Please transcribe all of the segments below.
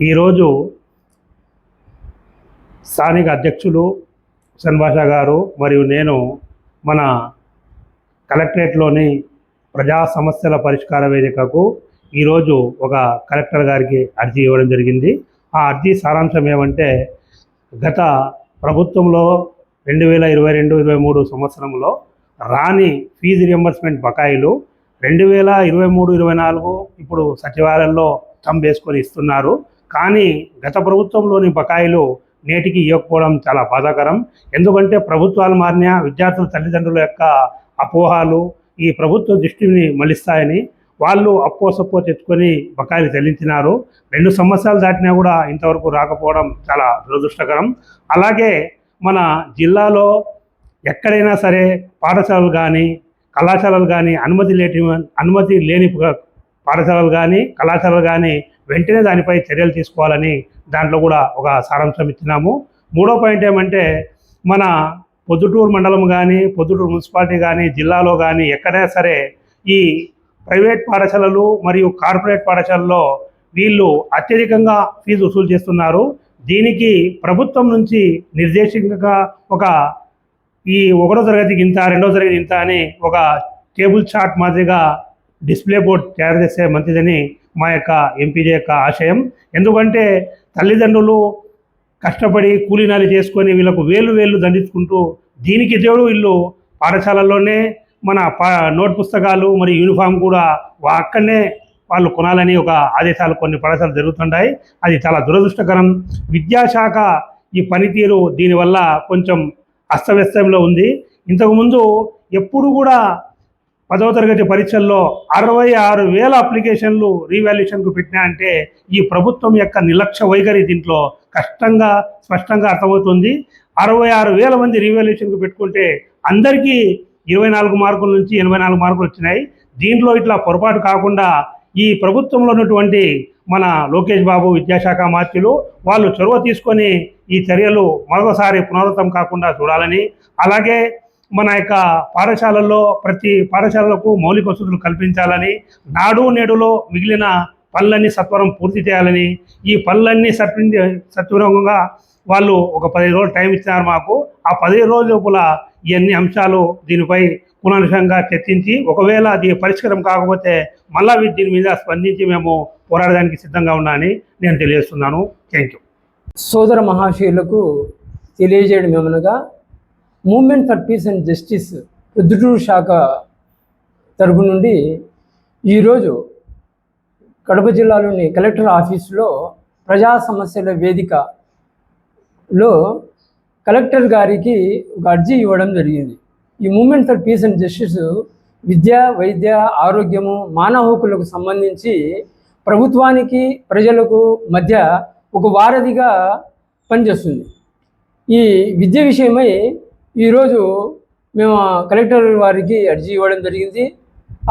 ఈరోజు స్థానిక అధ్యక్షులు హుసేన్ గారు మరియు నేను మన కలెక్టరేట్లోని ప్రజా సమస్యల పరిష్కార వేదికకు ఈరోజు ఒక కలెక్టర్ గారికి అర్జీ ఇవ్వడం జరిగింది. ఆ అర్జీ సారాంశం ఏమంటే గత ప్రభుత్వంలో రెండు వేల ఇరవై రెండు ఇరవై మూడు సంవత్సరంలో రాని ఫీజు రియంబర్స్మెంట్ బకాయిలు రెండు వేల ఇరవై మూడు ఇరవై నాలుగు ఇప్పుడు సచివాలయంలో థంబ్ వేసుకొని ఇస్తున్నారు. కానీ గత ప్రభుత్వంలోని బకాయిలు నేటికి ఇవ్వకపోవడం చాలా బాధాకరం. ఎందుకంటే ప్రభుత్వాలు మారిన విద్యార్థుల తల్లిదండ్రుల యొక్క అపోహాలు ఈ ప్రభుత్వ దృష్టిని మళ్ళిస్తాయని వాళ్ళు అప్పో సప్పో తెచ్చుకొని బకాయిలు చెల్లించినారు. రెండు సంవత్సరాలు దాటినా కూడా ఇంతవరకు రాకపోవడం చాలా దురదృష్టకరం. అలాగే మన జిల్లాలో ఎక్కడైనా సరే పాఠశాలలు కానీ కళాశాలలు కానీ అనుమతి లేని అనుమతి లేని పాఠశాలలు కానీ కళాశాలలు కానీ వెంటనే దానిపై చర్యలు తీసుకోవాలని దాంట్లో కూడా ఒక సారాంశం ఇచ్చినాము మూడో పాయింట్ ఏమంటే మన పొద్దుటూరు మండలం కానీ పొద్దుటూరు మున్సిపాలిటీ కానీ జిల్లాలో కానీ ఎక్కడైనా సరే ఈ ప్రైవేట్ పాఠశాలలు మరియు కార్పొరేట్ పాఠశాలలో వీళ్ళు అత్యధికంగా ఫీజు వసూలు చేస్తున్నారు. దీనికి ప్రభుత్వం నుంచి నిర్దేశంగా ఒక ఈ ఒకటో తరగతికి ఇంత రెండో తరగతి ఇంత అని ఒక టేబుల్ చార్ట్ మాదిరిగా డిస్ప్లే బోర్డ్ తయారు చేస్తే మంచిదని మా యొక్క ఎంపీజే యొక్క ఆశయం. ఎందుకంటే తల్లిదండ్రులు కష్టపడి కూలీనాలు చేసుకొని వీళ్ళకు వేలు వేలు దండించుకుంటూ దీనికి దేవుడు వీళ్ళు పాఠశాలల్లోనే మన పా నోట్ పుస్తకాలు మరియు యూనిఫామ్ కూడా అక్కడనే వాళ్ళు కొనాలని ఒక ఆదేశాలు కొన్ని పాఠశాలలు జరుగుతుంటాయి. అది చాలా దురదృష్టకరం. విద్యాశాఖ ఈ పనితీరు దీనివల్ల కొంచెం అస్తవ్యస్తంలో ఉంది. ఇంతకుముందు ఎప్పుడు కూడా పదవ తరగతి పరీక్షల్లో అరవై ఆరు వేల అప్లికేషన్లు రీవాల్యుయేషన్కు పెట్టినా అంటే ఈ ప్రభుత్వం యొక్క నిర్లక్ష్య వైఖరి దీంట్లో కష్టంగా స్పష్టంగా అర్థమవుతుంది. అరవై ఆరు వేల మంది రీవాల్యుయేషన్కు పెట్టుకుంటే అందరికీ ఇరవై నాలుగు మార్కుల నుంచి ఎనభై నాలుగు మార్కులు వచ్చినాయి. దీంట్లో ఇట్లా పొరపాటు కాకుండా ఈ ప్రభుత్వంలో ఉన్నటువంటి మన లోకేష్ బాబు విద్యాశాఖ మార్చులు వాళ్ళు చొరవ తీసుకొని ఈ చర్యలు మరొకసారి పునరావృతం కాకుండా చూడాలని అలాగే మన యొక్క పాఠశాలల్లో ప్రతి పాఠశాలలకు మౌలిక వసతులు కల్పించాలని నాడు నేడులో మిగిలిన పనులన్నీ సత్వరం పూర్తి చేయాలని ఈ పనులన్నీ సత్వ సత్వరంగా వాళ్ళు ఒక పదిహేను రోజులు టైం ఇచ్చినారు మాకు. ఆ పదిహేను రోజుల లోపల ఇవన్నీ అంశాలు దీనిపై పునరుషంగా చర్చించి ఒకవేళ అది పరిష్కారం కాకపోతే మళ్ళా దీని మీద స్పందించి మేము పోరాడడానికి సిద్ధంగా ఉన్నానని నేను తెలియజేస్తున్నాను. Thank you. సోదర మహాశయులకు తెలియజేయడం ఏమనగా movement for peace and justice రుద్రుడు శాఖ తరపు నుండి ఈరోజు కడప జిల్లాలోని కలెక్టర్ ఆఫీసులో ప్రజా సమస్యల వేదికలో కలెక్టర్ గారికి ఒక అర్జీ ఇవ్వడం జరిగింది. ఈ movement for peace and justice విద్య వైద్య ఆరోగ్యము మానవ హక్కులకు సంబంధించి ప్రభుత్వానికి ప్రజలకు మధ్య ఒక వారధిగా పనిచేస్తుంది. ఈ విద్య విషయమై ఈరోజు మేము కలెక్టర్ వారికి అర్జీ ఇవ్వడం జరిగింది.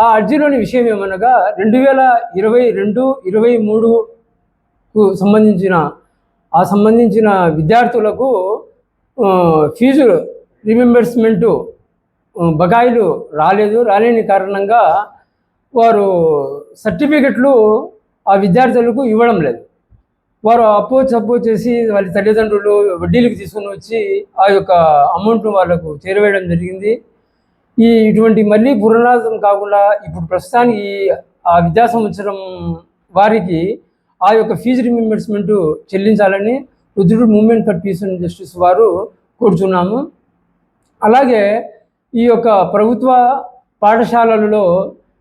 ఆ అర్జీలోని విషయం ఏమనగా రెండు వేల ఇరవై రెండు ఇరవై మూడుకు సంబంధించిన ఆ సంబంధించిన విద్యార్థులకు ఫీజు రిమెంబర్స్మెంటు బకాయిలు రాలేదు. రాలేని కారణంగా వారు సర్టిఫికెట్లు ఆ విద్యార్థులకు ఇవ్వడం లేదు. వారు అప్పు చప్పు చేసి వాళ్ళ తల్లిదండ్రులు వడ్డీలకు తీసుకుని వచ్చి ఆ యొక్క అమౌంట్ వాళ్ళకు చేరవేయడం జరిగింది. ఈ ఇటువంటి మళ్ళీ పునరావృతం కాకుండా ఇప్పుడు ప్రస్తుతానికి ఆ విద్యా సంవత్సరం వారికి ఆ యొక్క ఫీజు రిమెంబర్స్మెంట్ చెల్లించాలని రుద్రుడు movement for peace and justice వారు కోరుచున్నాము. అలాగే ఈ యొక్క ప్రభుత్వ పాఠశాలలలో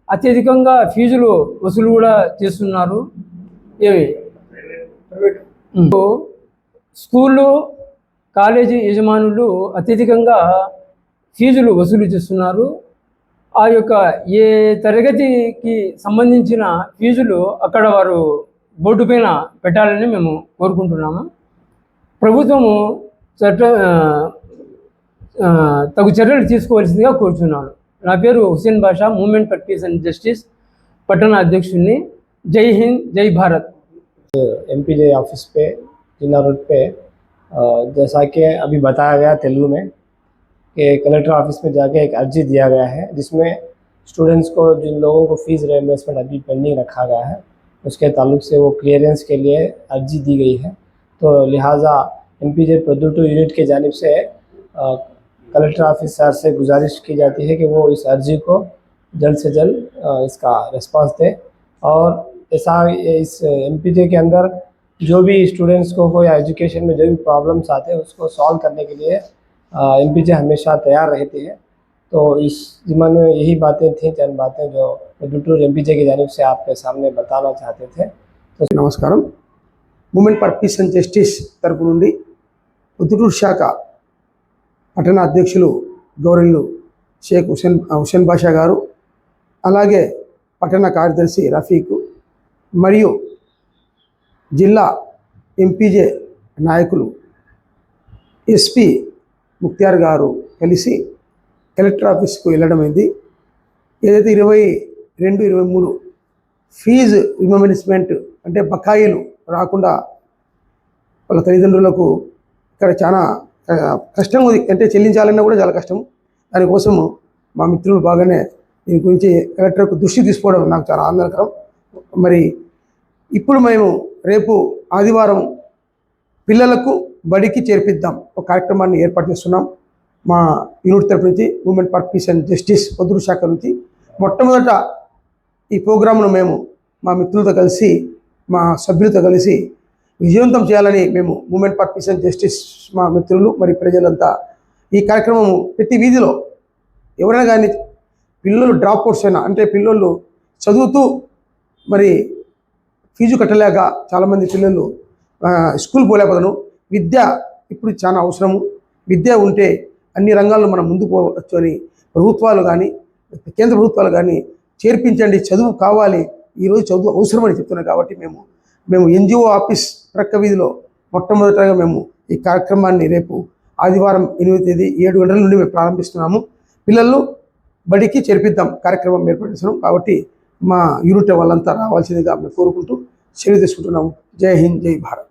అత్యధికంగా ఫీజులు వసూలు కూడా చేస్తున్నారు. ఏవి? స్కూళ్ళు కాలేజీ యజమానులు అత్యధికంగా ఫీజులు వసూలు చేస్తున్నారు. ఆ యొక్క ఏ తరగతికి సంబంధించిన ఫీజులు అక్కడ వారు బోర్డు పైన పెట్టాలని మేము కోరుకుంటున్నాము. ప్రభుత్వము చట్ట తగు చర్యలు తీసుకోవాల్సిందిగా కోరుచున్నాను. నా పేరు Hussain Basha movement for peace and justice పట్టణ అధ్యక్షుడిని జై హింద్ జై Bharat. M P J office पे, जिला रोड पे जैसा कि अभी बताया गया तेलुगु में कि कलेक्टर ऑफ़िस में जाके एक अर्जी दिया गया है, जिसमें स्टूडेंट्स को, जिन लोगों को फ़ीस रियम्बर्समेंट अभी पेंडिंग रखा गया है, उसके ताल्लुक से वो क्लियरेंस के लिए अर्जी दी गई है। तो लिहाजा M P J to unit की जानब से कलेक्टर ऑफ़िस सर से गुजारिश की जाती है कि वो इस अर्जी को जल्द से जल्द इसका रिस्पांस दे और ऐसा इस एम के अंदर जो भी स्टूडेंट्स को हो या एजुकेशन में जो भी प्रॉब्लम्स आते हैं उसको सॉल्व करने के लिए एम हमेशा तैयार रहती है तो इस जिम्मन में यही बातें थी चंद बातें जो टू एम की जानब से आपके सामने बताना चाहते थे నమస్కారం movement for peace and justice తరపు నుండి ఉద్దుటూరు శాఖ పట్టణ అధ్యక్షులు గౌరవులు షేక్ హుసేన్ హుసేన్ బాషా గారు అలాగే పట్టణ కార్యదర్శి రఫీక్ మరియు జిల్లా ఎంపీజే నాయకులు ఎస్పి ముక్తియార్ గారు కలిసి కలెక్టర్ ఆఫీస్కు వెళ్ళడం ఏదైతే ఇరవై రెండు ఇరవై మూడు ఫీజు రిమెంబర్స్మెంట్ అంటే బకాయిలు రాకుండా వాళ్ళ తల్లిదండ్రులకు ఇక్కడ చాలా కష్టం ఉంది. అంటే చెల్లించాలన్నా కూడా చాలా కష్టం. దానికోసం మా మిత్రులు బాగానే దీని గురించి కలెక్టర్కు దృష్టి తీసుకోవడం నాకు చాలా ఆనందకరం. మరి ఇప్పుడు మేము రేపు ఆదివారం పిల్లలకు బడికి చేర్పిద్దాం. ఒక కార్యక్రమాన్ని ఏర్పాటు చేస్తున్నాం. మా యూనిట్ తరపు నుంచి movement for peace and justice Proddatur శాఖ నుంచి. మొట్టమొదట ఈ ప్రోగ్రామ్ను మేము మా మిత్రులతో కలిసి మా సభ్యులతో కలిసి విజయవంతం చేయాలని మేము movement for peace and justice మా మిత్రులు మరి ప్రజలంతా ఈ కార్యక్రమము ప్రతి వీధిలో ఎవరైనా కానీ పిల్లలు డ్రాప్ అవుట్స్ అయినా అంటే పిల్లలు చదువుతూ మరి ఫీజు కట్టలేక చాలామంది పిల్లలు స్కూల్ పోలేకపోతాను విద్య ఇప్పుడు చాలా అవసరము. విద్య ఉంటే అన్ని రంగాల్లో మనం ముందుకు పోవచ్చు అని ప్రభుత్వాలు కానీ కేంద్ర ప్రభుత్వాలు కానీ చేర్పించండి. చదువు కావాలి. ఈరోజు చదువు అవసరమని చెప్తున్నాం కాబట్టి మేము మేము ఎన్జిఓ ఆఫీస్ ప్రక్క వీధిలో మొట్టమొదటగా మేము ఈ కార్యక్రమాన్ని రేపు ఆదివారం ఎనిమిది తేదీ ఏడు గంటల నుండి మేము ప్రారంభిస్తున్నాము. పిల్లలు బడికి చేర్పిద్దాం. కార్యక్రమం ఏర్పాటు చేస్తున్నాం కాబట్టి మా యూనిట్ వాళ్ళంతా రావాల్సిందిగా మేము కోరుకుంటూ సెలవు తీసుకుంటున్నాము. జై హింద్ జై భారత్.